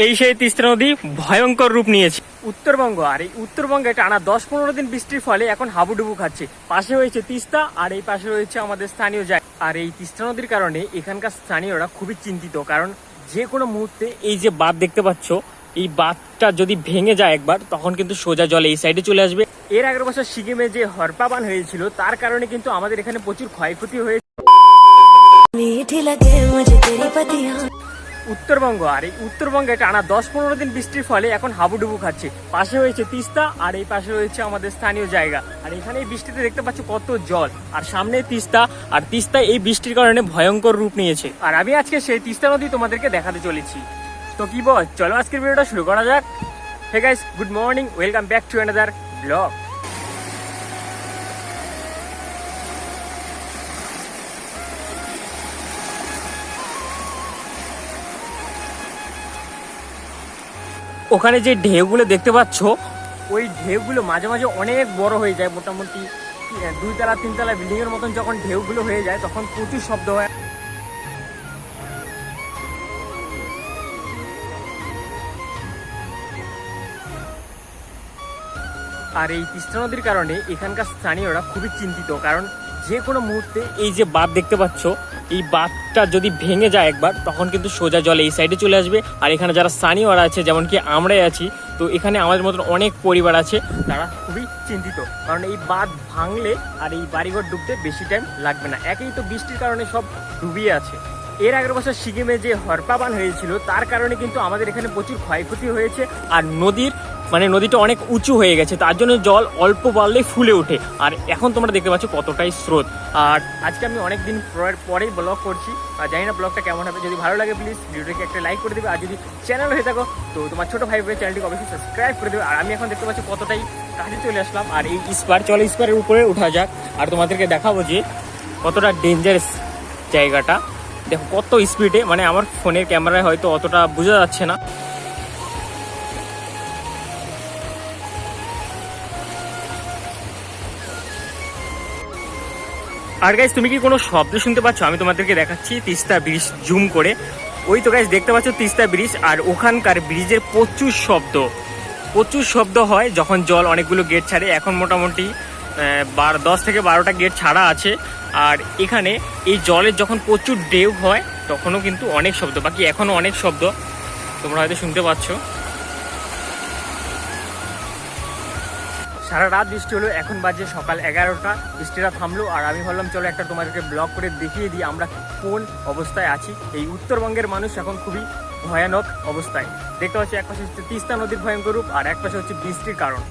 এই সেই তিস্তা নদী ভয়ঙ্কর রূপ নিয়েছে। উত্তরবঙ্গ আর এই উত্তরবঙ্গে টানা দশ পনেরো দিন বৃষ্টির ফলে এখন হাবুডুবু খাচ্ছে। পাশে হয়েছে তিস্তা আর এই পাশে রয়েছে আমাদের স্থানীয় জায়গা। আর এই তিস্তা নদীর কারণে এখানকার স্থানীয়রা খুবই চিন্তিত কারণ যে কোনো মুহূর্তে এই যে বাঁধ দেখতে পাচ্ছ এই বাঁধটা যদি ভেঙে যায় একবার তখন কিন্তু সোজা জল এই সাইডে চলে আসবে। এর আগের বছর সিকিমে যে হরপাবান হয়েছিল তার কারণে কিন্তু আমাদের এখানে প্রচুর ক্ষয়ক্ষতি হয়েছে। উত্তরবঙ্গ। আর এই উত্তরবঙ্গে টানা দশ পনেরো দিন বৃষ্টির ফলে এখন হাবুডুবু খাচ্ছে। পাশে রয়েছে তিস্তা, আর এই পাশে রয়েছে আমাদের স্থানীয় জায়গা। আর এখানে এই বৃষ্টিতে দেখতে পাচ্ছ কত জল। আর সামনে তিস্তা, আর তিস্তা এই বৃষ্টির কারণে ভয়ঙ্কর রূপ নিয়েছে। আর আমি আজকে সেই তিস্তা নদী তোমাদেরকে দেখাতে চলেছি। তো কি বল, চলো আজকের ভিডিওটা শুরু করা যাক। Hey guys good morning welcome back to another blog ওখানে যে ঢেউগুলো দেখতে পাচ্ছ ওই ঢেউগুলো মাঝে মাঝে অনেক বড় হয়ে যায় মোটামুটি আহ, দুই তলা তিন তলা বিল্ডিং এর মতন যখন ঢেউগুলো হয়ে যায় তখন প্রচুর শব্দ হয়। আর এই তিস্তা নদীর কারণে এখানকার স্থানীয়রা খুবই চিন্তিত কারণ যে কোনো মুহূর্তে এই যে বাঁধ দেখতে পাচ্ছ, এই বাঁধটা যদি ভেঙে যায় একবার, তখন কিন্তু সোজা জল এই সাইডে চলে আসবে। আর এখানে যারা স্থানীয়রা আছে, যেমন কি আমরাই আছি, তো এখানে আমাদের মতন অনেক পরিবার আছে, তারা খুবই চিন্তিত। কারণ এই বাঁধ ভাঙলে আর এই বাড়িঘর ডুবতে বেশি টাইম লাগবে না। একেই তো বৃষ্টির কারণে সব ডুবিয়ে আছে। এর আগের বছর সিকিমে যে হরপাবান হয়েছিল, তার কারণে কিন্তু আমাদের এখানে প্রচুর ক্ষয়ক্ষতি হয়েছে। আর নদীর মানে নদীটা অনেক উঁচু হয়ে গেছে, তার জন্য জল অল্প বাড়লেই ফুলে ওঠে। আর এখন তোমরা দেখতে পাচ্ছ কতটাই স্রোত। আর আজকে আমি অনেক দিন পর- পরেই ব্লগ করছি, আর জানি না ব্লগটা কেমন হবে। যদি ভালো লাগে প্লিজ ভিডিওটাকে একটা লাইক করে দেবে, আর যদি চ্যানেল হয়ে থাকো, তো তোমার ছোটো ভাই বোনের চ্যানেলটিকে অবশ্যই সাবস্ক্রাইব করে দেবে। আর আমি এখন দেখতে পাচ্ছি কতটাই কাছে চলে আসলাম। আর এই স্পার চলে স্পারের উপরে উঠা যাক। আর তোমাদেরকে দেখাবো যে কতটা ডেঞ্জারাস জায়গাটা। দেখো কত স্পিডে মানে আমার ফোনের ক্যামেরায় হয়তো অতটা বোঝা যাচ্ছে না। আর গাইজ তুমি কি কোনো শব্দ শুনতে পাচ্ছ? আমি তোমাদেরকে দেখাচ্ছি তিস্তা ব্রিজ জুম করে। ওই তো গাইজ দেখতে পাচ্ছ তিস্তা ব্রিজ আর ওখানকার ব্রিজের প্রচুর শব্দ। প্রচুর শব্দ হয় যখন জল অনেকগুলো গেট ছাড়ে। এখন মোটামুটি বার, দশ থেকে বারোটা গেট ছাড়া আছে। আর এখানে এই জলের যখন প্রচুর ডেউ হয়, তখনও কিন্তু অনেক শব্দ। বাকি এখনও অনেক শব্দ। তোমরা হয়তো শুনতে পাচ্ছ। সারা রাত বৃষ্টি হলো, এখন বাজে সকাল এগারোটা। বৃষ্টিটা থামলো আর আমি ভাবলাম, চলো একটা তোমাদেরকে ব্লগ করে দেখিয়ে দিই আমরা কোন অবস্থায় আছি। এই উত্তরবঙ্গের মানুষ এখন খুবই ভয়ানক অবস্থায়। দেখতে পাচ্ছি এক পাশে হচ্ছে তিস্তা নদীর ভয়ঙ্কর রূপ আর এক পাশে হচ্ছে বৃষ্টির কারণ।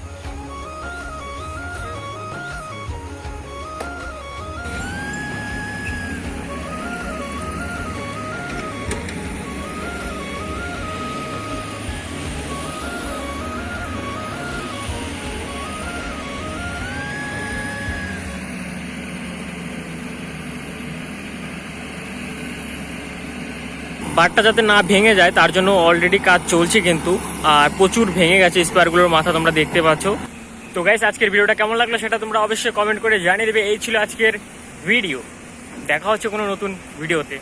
বারটা যাতে না ভেঙে যায়, তার জন্য অলরেডি কাজ চলছে কিন্তু, আর প্রচুর ভেঙে গেছে স্পারগুলোর মাথা তোমরা দেখতে পাচ্ছ। তো গাইস আজকের ভিডিওটা কেমন লাগল সেটা তোমরা অবশ্যই কমেন্ট করে জানিয়ে দেবে। এই ছিল আজকের ভিডিও দেখা হচ্ছে কোনো নতুন ভিডিওতে।